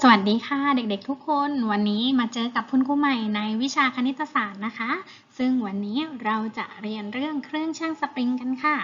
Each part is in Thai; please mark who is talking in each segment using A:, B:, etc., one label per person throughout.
A: สวัสดีค่ะเด็กๆทุกคนวันนี้มาเจอกับคุณครูใหม่ในวิชาคณิตศาสตร์นะคะ ซึ่งวันนี้เราจะเรียนเรื่องเครื่องช่างสปริงกันค่ะ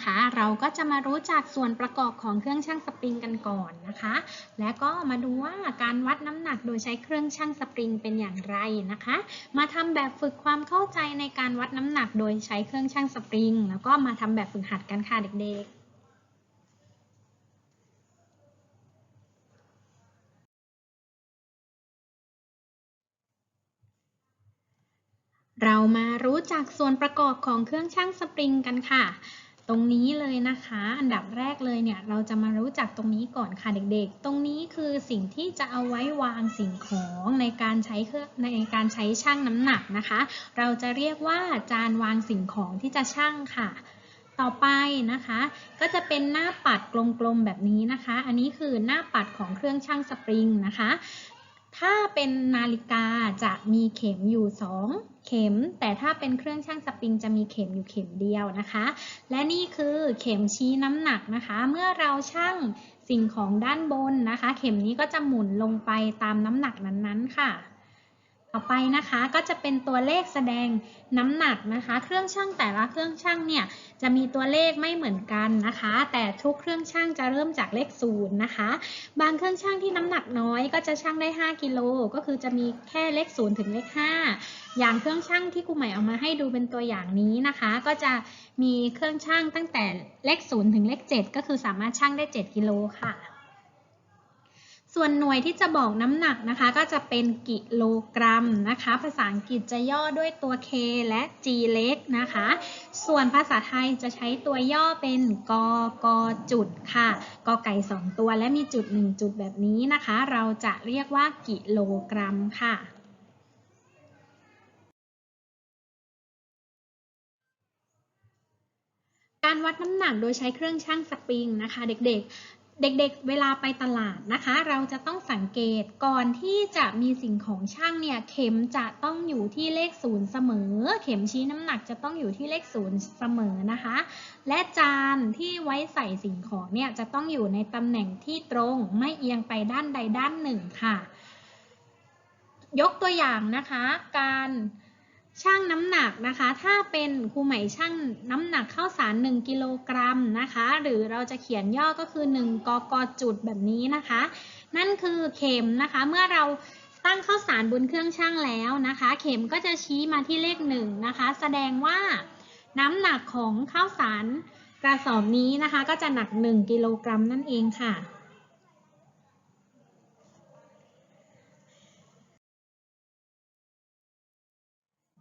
A: นะคะ เราก็จะมารู้จักส่วนประกอบของเครื่องช่างสปริงกันก่อนนะคะ และก็มาดูว่าการวัดน้ำหนักโดยใช้เครื่องช่างสปริงเป็นอย่างไรนะคะ มาทำแบบฝึกความเข้าใจในการวัดน้ำหนักโดยใช้เครื่องช่างสปริง แล้วก็มาทำแบบฝึกหัดกันค่ะเด็กๆเรามารู้จักส่วนประกอบของเครื่องช่างสปริงกันค่ะ ตรงนี้เลยนะคะ อันดับแรกเลยเนี่ยเราจะมารู้จักตรงนี้ก่อนค่ะเด็กๆ ตรงนี้คือสิ่งที่จะเอาไว้วางสิ่งของในการใช้เครื่องในการใช้ช่างน้ำหนักนะคะ เราจะเรียกว่าจานวางสิ่งของที่จะช่างค่ะ ต่อไปนะคะ ก็จะเป็นหน้าปัดกลมๆแบบนี้นะคะ อันนี้คือหน้าปัดของเครื่องช่างสปริงนะคะ ถ้าเป็นนาฬิกาจะมีเข็มอยู่ 2 เข็ม แต่ถ้าเป็นเครื่องช่างสปริงจะมีเข็มอยู่เข็มเดียวนะคะ และนี่คือเข็มชี้น้ำหนักนะคะ เมื่อเราช่างสิ่งของด้านบนนะคะ เข็มนี้ก็จะหมุนลงไปตามน้ำหนักนั้นๆค่ะ ต่อไปนะคะก็จะเป็นตัวเลขแสดงน้ำหนักนะคะ เครื่องช่างแต่ละเครื่องช่างเนี่ยจะมีตัวเลขไม่เหมือนกันนะคะ แต่ทุกเครื่องช่างจะเริ่มจากเลขศูนย์นะคะ บางเครื่องช่างที่น้ำหนักน้อยก็จะช่างได้ 5กิโลก็คือจะมีแค่เลขศูนย์ถึงเลข 5 อย่างเครื่องช่างที่ครูใหม่เอามาให้ดูเป็นตัวอย่างนี้นะคะ ก็จะมีเครื่องช่างตั้งแต่เลขศูนย์ถึงเลข 7 ก็คือสามารถช่างได้ 7กิโลค่ะ ส่วนหน่วยที่จะบอกน้ำหนักนะคะ ก็จะเป็นกิโลกรัมนะคะ ภาษาอังกฤษจะย่อด้วยตัว K และ G เล็กนะคะ ส่วนภาษาไทยจะใช้ตัวย่อเป็นกกจุดค่ะกไก่2ตัวและมีจุด1จุดแบบนี้นะคะ เราจะเรียกว่ากิโลกรัมค่ะการวัดน้ำหนักโดยใช้เครื่องชั่งสปริงนะคะ เด็กๆ เด็กๆ เวลาไปตลาดนะคะ เราจะต้องสังเกตก่อนที่จะมีสิ่งของช่างเนี่ย เข็มจะต้องอยู่ที่เลขศูนย์เสมอ เข็มชี้น้ำหนักจะต้องอยู่ที่เลขศูนย์เสมอนะคะ และจานที่ไว้ใส่สิ่งของเนี่ยจะต้องอยู่ในตำแหน่งที่ตรงไม่เอียงไปด้านใดด้านหนึ่งค่ะ ยกตัวอย่างนะคะ การ ช่างน้ำหนักนะคะ ถ้าเป็นครูใหม่ช่างน้ำหนักข้าวสาร 1 กิโลกรัมนะคะ หรือเราจะเขียนย่อก็คือ 1 กกจุดแบบนี้นะคะ นั่นคือเข็มนะคะ เมื่อเราตั้งข้าวสารบนเครื่องช่างแล้วนะคะ เข็มก็จะชี้มาที่เลขหนึ่งนะคะ แสดงว่าน้ำหนักของข้าวสารกระสอบนี้นะคะ ก็จะหนัก 1 กิโลกรัมนั่นเองค่ะ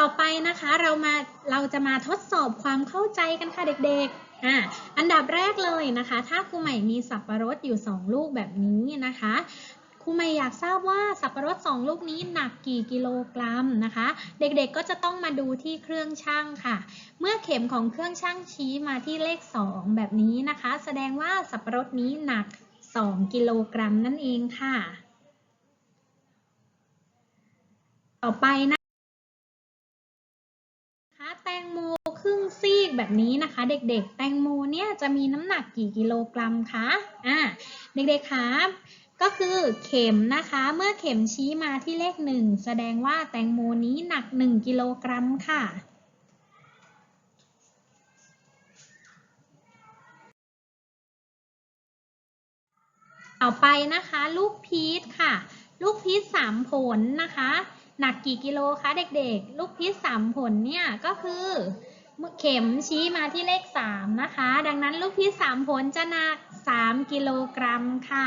A: ต่อไปนะคะเรามาเราจะมาทดสอบความเข้าใจกันค่ะเด็กๆอะอันดับแรกเลยนะคะ ถ้าครูใหม่มีสับปะรดอยู่ 2 ลูกแบบนี้นะคะครูใหม่อยากทราบว่าสับปะรด 2 ลูกนี้หนักกี่กิโลกรัมนะคะ เด็กๆก็จะต้องมาดูที่เครื่องชั่งค่ะ เมื่อเข็มของเครื่องชั่งชี้มาที่เลข 2 แบบนี้นะคะ แสดงว่าสับปะรดนี้หนัก 2 กิโลกรัมนั่นเองค่ะ ต่อไปนะ งโมครึ่งซีกแบบนี้นะคะ เด็กๆ แตงโมเนี่ยจะมีน้ำหนักกี่กิโลกรัมคะอ่าเด็กๆคะก็คือเข็มนะคะ เมื่อเข็มชี้มาที่เลขหนึ่งแสดงว่าแตงโมนี้หนัก 1 กิโลกรัมค่ะต่อไปนะคะ ลูกพีชค่ะ ลูกพีชสามผลนะคะ หนักกี่กิโลคะเด็กๆ ลูกพีชสามผลเนี่ยก็คือเข็มชี้มาที่เลขสามนะคะ ดังนั้นลูกพีชสามผลจะหนักสามกิโลกรัมค่ะ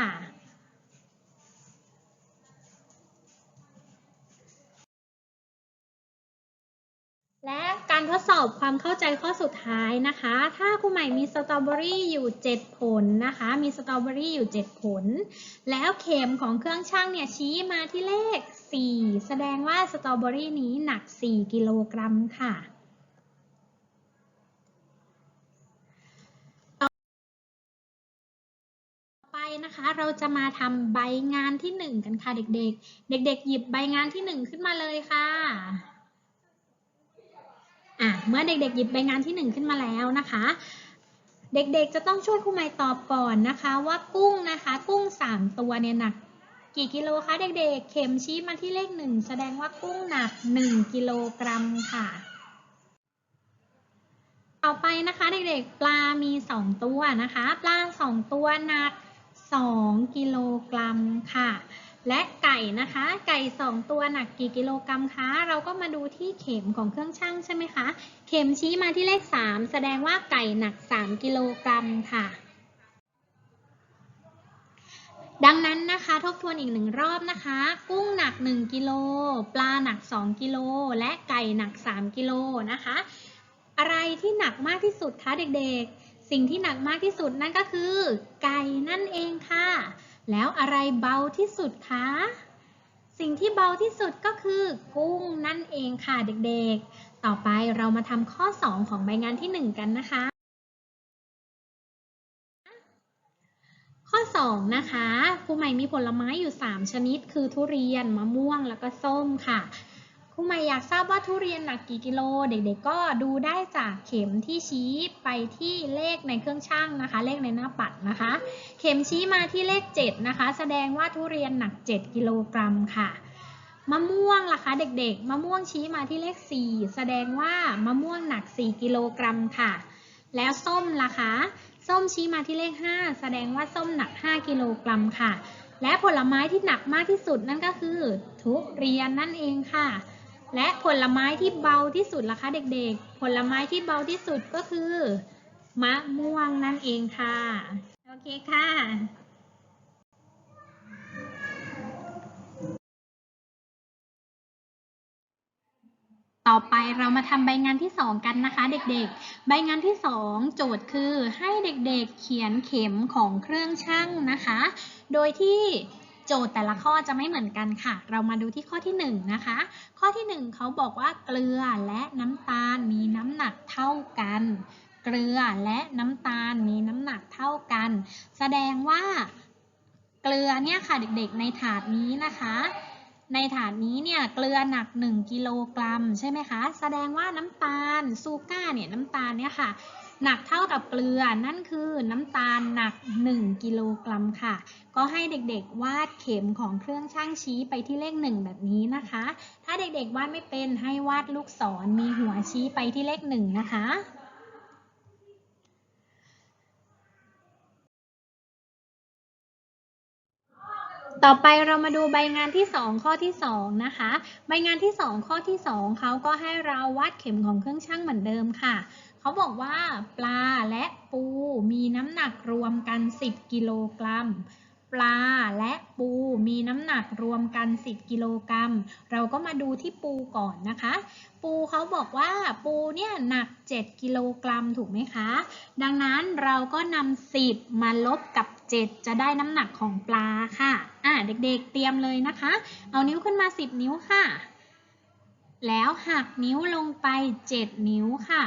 A: และการทดสอบความเข้าใจข้อสุดท้ายนะคะ ถ้าครูใหม่มีสตรอเบอรี่อยู่ 7 ผลนะคะ มีสตรอเบอรี่อยู่ 7 ผล แล้วเข็มของเครื่องช่างเนี่ยชี้มาที่เลข 4 แสดงว่าสตรอเบอรี่นี้หนัก 4 กิโลกรัมค่ะต่อไปนะคะเราจะมาทำใบงานที่ 1 กันค่ะเด็กๆ เด็กๆ หยิบใบงานที่ 1 ขึ้นมาเลยค่ะ เมื่อเด็กๆหยิบใบงานที่หนึ่งขึ้นมาแล้วนะคะ เด็กๆจะต้องช่วยครูใหม่ตอบก่อนนะคะ ว่ากุ้งนะคะ กุ้ง 3 ตัวเนี่ยหนักกี่กิโลคะเด็กๆ เข็มชี้มาที่เลขหนึ่งแสดงว่ากุ้งหนัก 1 กิโลกรัมค่ะ ต่อไปนะคะเด็กๆ ปลามี 2 ตัวนะคะ ปลา 2 ตัวหนัก 2 กิโลกรัมค่ะ และไก่นะคะ ไก่ 2 ตัวหนักกี่กิโลกรัมคะ เราก็มาดูที่เข็มของเครื่องชั่งใช่ไหมคะ เข็มชี้มาที่เลข 3 แสดงว่าไก่หนัก 3 กิโลกรัมค่ะ ดังนั้นนะคะทบทวนอีกหนึ่งรอบนะคะ กุ้งหนัก 1 กิโล ปลาหนัก 2 กิโล และไก่หนัก 3 กิโลนะคะ อะไรที่หนักมากที่สุดคะเด็กๆ สิ่งที่หนักมากที่สุดนั่นก็คือ ไก่นั่นเองค่ะ แล้วอะไรเบาที่สุดคะ สิ่งที่เบาที่สุดก็คือกุ้งนั่นเองค่ะเด็กๆ ต่อไปเรามาทำข้อ 2 ของใบงานที่ 1 กันนะคะ ข้อ 2 นะคะครูใหม่มีผลไม้อยู่ 3 ชนิด คือทุเรียน มะม่วง แล้วก็ส้มค่ะ ครูใหม่อยากทราบว่าทุเรียนหนักกี่กิโล เด็กๆก็ดูได้จากเข็มที่ชี้ไปที่เลขในเครื่องชั่งนะคะ เลขในหน้าปัดนะคะ เข็มชี้มาที่เลข 7 นะคะ แสดงว่าทุเรียนหนัก 7 กิโลกรัมค่ะ มะม่วงล่ะคะเด็กๆ มะม่วงชี้มาที่เลข 4 แสดงว่ามะม่วงหนัก 4 กิโลกรัมค่ะ แล้วส้มล่ะคะ ส้มชี้มาที่เลข 5 แสดงว่าส้มหนัก 5 กิโลกรัมค่ะ และผลไม้ที่หนักมากที่สุดนั่นก็คือ ทุเรียนนั่นเองค่ะ และผลไม้ที่เบาที่สุดล่ะคะเด็กๆ ผลไม้ที่เบาที่สุดก็คือมะม่วงนั่นเองค่ะ โอเคค่ะต่อไปเรามาทำใบงานที่ 2 กันนะคะเด็กๆ ใบงานที่ 2 โจทย์คือให้เด็กๆเขียนเข็มของเครื่องชั่งนะคะ โดยที่ โจทย์แต่ละข้อจะไม่เหมือนกันค่ะ เรามาดูที่ข้อที่1นะคะ ข้อที่ 1เขาบอกว่าเกลือและน้ำตาลมีน้ำหนักเท่ากัน เกลือและน้ำตาลมีน้ำหนักเท่ากัน แสดงว่าเกลือเนี่ยค่ะเด็กๆ ในถาดนี้นะคะในถาดนี้เนี่ยเกลือหนัก 1 กิโลกรัมใช่ไหมคะ แสดงว่าน้ำตาลซูก้าเนี่ยน้ำตาลเนี่ยค่ะ หนักเท่ากับเกลือ นั่นคือน้ำตาลหนัก 1 กิโลกรัมค่ะ ก็ให้เด็กๆวาดเข็มของเครื่องช่างชี้ไปที่เลข 1 แบบนี้นะคะ ถ้าเด็กๆวาดไม่เป็นให้วาดลูกศรมีหัวชี้ไปที่เลข 1 นะคะ ต่อไปเรามาดูใบงานที่ 2 ข้อที่ 2 นะคะ ใบงานที่ 2 ข้อที่ 2 เขาก็ให้เราวาดเข็มของเครื่องชั่งเหมือนเดิมค่ะ เขาบอกว่าปลาและปูมีน้ำหนักรวมกัน 10 กิโลกรัม ปลาและปูมีน้ำหนักรวมกัน 10 กิโลกรัม เราก็มาดูที่ปูก่อนนะคะ ปูเขาบอกว่าปูเนี่ยหนัก 7 กิโลกรัมถูกไหมคะ ดังนั้นเราก็นำ10 มาลบกับ 7 จะได้น้ำหนักของปลาค่ะ อะเด็กๆ เตรียมเลยนะคะ เอานิ้วขึ้นมา 10 นิ้วค่ะ แล้วหักนิ้วลงไป 7 นิ้วค่ะ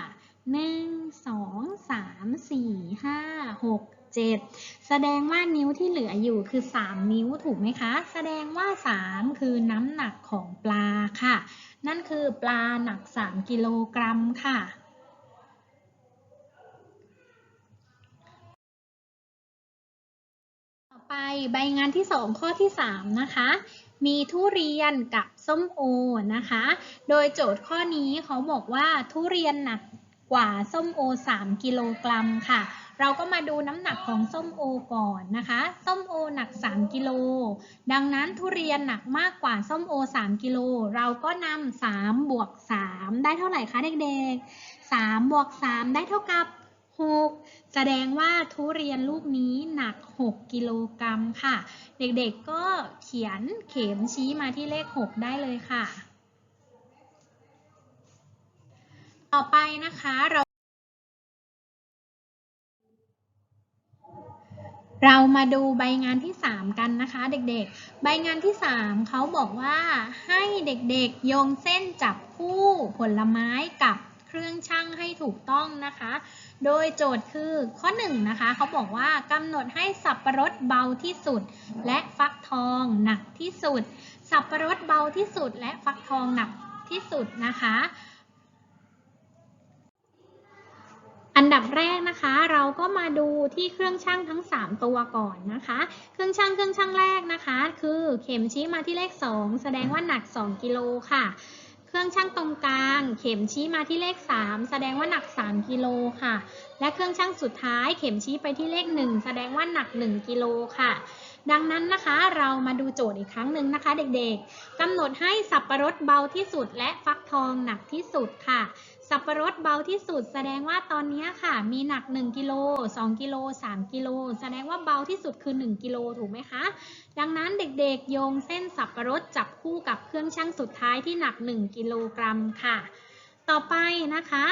A: 1 2 3 4 5 6 7 แสดงว่านิ้วที่เหลืออยู่คือ 3 นิ้วถูกไหมคะ แสดงว่า 3 คือน้ำหนักของปลาค่ะ นั่นคือปลาหนัก 3 กิโลกรัมค่ะ ไปใบงานที่ 2 ข้อที่ 3 นะคะ มีทุเรียนกับส้มโอนะคะ โดยโจทย์ข้อนี้เขาบอกว่าทุเรียนหนักกว่าส้มโอ 3 กิโลกรัมค่ะ เราก็มาดูน้ำหนักของส้มโอก่อนนะคะ ส้มโอหนัก 3 กิโล ดังนั้นทุเรียนหนักมากกว่าส้มโอ 3 กิโล เราก็นำ3บวก 3 ได้เท่าไหร่คะเด็กๆ3บวก 3 ได้เท่ากับ 6 แสดงว่าทุเรียนลูกนี้หนัก 6 กิโลกรัมค่ะ เด็กๆก็เขียนเข็มชี้มาที่เลข 6 ได้เลยค่ะ ต่อไปนะคะเราเรามาดูใบงานที่ 3 กันนะคะ เด็กๆ ใบงานที่ 3เขาบอกว่าให้เด็กๆโยงเส้นจับคู่ผลไม้กับเครื่องชั่งให้ถูกต้องนะคะ โดยโจทย์คือข้อ1นะคะเขาบอกว่ากำหนดให้สับประรดเบาที่สุด และฟักทองหนักที่สุด สับประรดเบาที่สุด และฟักทองหนักที่สุดนะคะ อันดับแรกนะคะเราก็มาดูที่เครื่องชั่งทั้ง 3 ตัวก่อนนะคะ เครื่องชั่งเครื่องชั่งแรกนะคะ คือเข็มชี้มาที่เลข 2 แสดงว่าหนัก 2 กิโลค่ะ เครื่องชั่งตรงกลาง เข็มชี้มาที่เลข 3 แสดงว่าหนัก 3 กิโลค่ะ และเครื่องชั่งสุดท้าย เข็มชี้ไปที่เลข 1 แสดงว่าหนัก 1 กิโลค่ะ ดังนั้นนะคะ เรามาดูโจทย์อีกครั้งหนึ่งนะคะ เด็กๆกำหนดให้สับปะรดเบาที่สุดและฟักทองหนักที่สุดค่ะ สับปะรดเบาที่สุด แสดงว่าตอนนี้ค่ะ มีหนัก 1กิโล2กิโล3กิโลแสดงว่าเบาที่สุดคือ 1กิโลถูกไหมคะ ดังนั้นเด็กๆ โยงเส้นสับปะรดจับคู่กับเครื่องชั่งสุดท้ายที่หนัก 1กิโลกรัมค่ะ ต่อไปนะคะ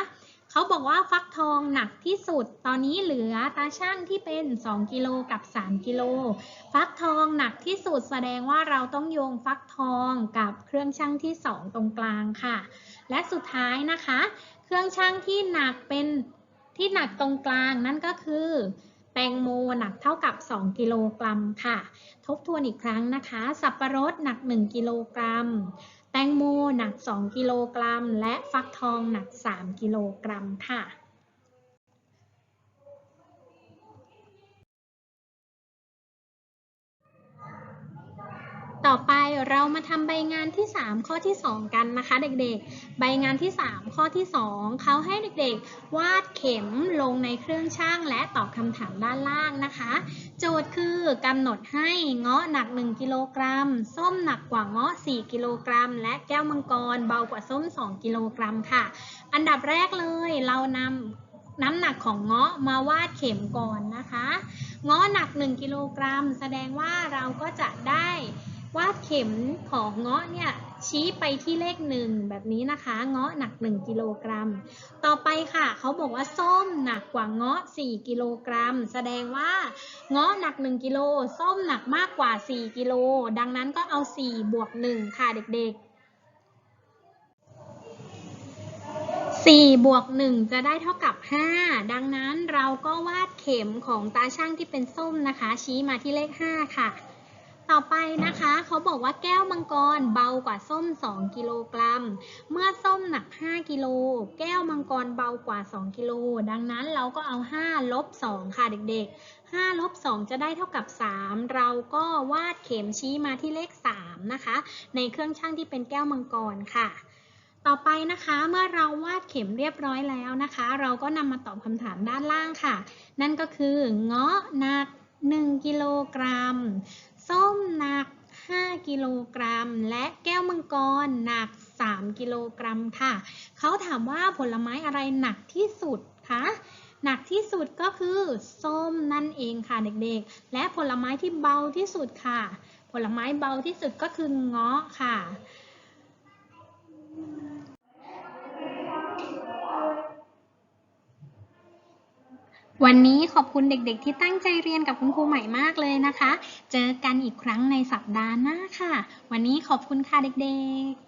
A: เขาบอกว่าฟักทองหนักที่สุด ตอนนี้เหลือตาชั่งที่เป็น 2 กิโลกับ 3 กิโล ฟักทองหนักที่สุดแสดงว่าเราต้องโยงฟักทองกับเครื่องชั่งที่ 2 ตรงกลางค่ะ และสุดท้ายนะคะ เครื่องชั่งที่หนักเป็นที่หนักตรงกลางนั่นก็คือแตงโมหนักเท่ากับ 2 กิโลกรัมค่ะ ทบทวนอีกครั้งนะคะ สับปะรดหนัก 1 กิโลกรัม แตงโมหนัก 2 กิโลกรัม และฟักทองหนัก 3 กิโลกรัมค่ะ ต่อไปเรามาทำใบงานที่ 3 ข้อที่ 2 กันนะคะ เด็กๆ ใบงานที่ 3 ข้อที่ 2 เขาให้เด็กๆ วาดเข็มลงในเครื่องช่างและตอบคำถามด้านล่างนะคะ โจทย์คือกำหนดให้เงาะหนัก 1 กิโลกรัม ส้มหนักกว่าเงาะ 4 กิโลกรัม และแก้วมังกรเบากว่าส้ม 2 กิโลกรัมค่ะ อันดับแรกเลยเรานำน้ำหนักของเงาะมาวาดเข็มก่อนนะคะ เงาะหนัก 1 กิโลกรัม แสดงว่าเราก็จะได้ วาดเข็มของเงาะเนี่ยชี้ไปที่เลขหนึ่งแบบนี้นะคะ เงาะหนัก 1 กิโลกรัม ต่อไปค่ะเขาบอกว่าส้มหนักกว่าเงาะ 4 กิโลกรัม แสดงว่าเงาะหนัก 1 กิโล ส้มหนักมากกว่า 4 กิโล ดังนั้นก็เอา 4 บวก 1 ค่ะเด็กๆ4บวก1จะได้เท่ากับ 5 ดังนั้นเราก็วาดเข็มของตาช่างที่เป็นส้มนะคะ ชี้มาที่เลข 5 ค่ะ ต่อไปนะคะเขาบอกว่าแก้วมังกรเบากว่าส้ม 2 กิโลกรัม เมื่อส้มหนัก 5 กิโล แก้วมังกรเบากว่า 2 กิโล ดังนั้นเราก็เอา 5 ลบ 2 ค่ะเด็กๆ 5 ลบ 2 จะได้เท่ากับ 3 เราก็วาดเข็มชี้มาที่เลข 3 นะคะ ในเครื่องช่างที่เป็นแก้วมังกรค่ะต่อไปนะคะเมื่อเราวาดเข็มเรียบร้อยแล้วนะคะ เราก็นำมาตอบคำถามด้านล่างค่ะ นั่นก็คือเงาะหนัก 1 กิโลกรัม ส้มหนัก 5 กิโลกรัม และแก้วมังกรหนัก 3 กิโลกรัมค่ะ เขาถามว่าผลไม้อะไรหนักที่สุดคะหนักที่สุดก็คือส้มนั่นเองค่ะเด็กๆ และผลไม้ที่เบาที่สุดค่ะ ผลไม้เบาที่สุดก็คือเงาะค่ะ วันนี้ขอบคุณเด็กๆ ที่ตั้งใจเรียนกับคุณครูใหม่มากเลยนะคะ เจอกันอีกครั้งในสัปดาห์หน้าค่ะ วันนี้ขอบคุณค่ะเด็กๆ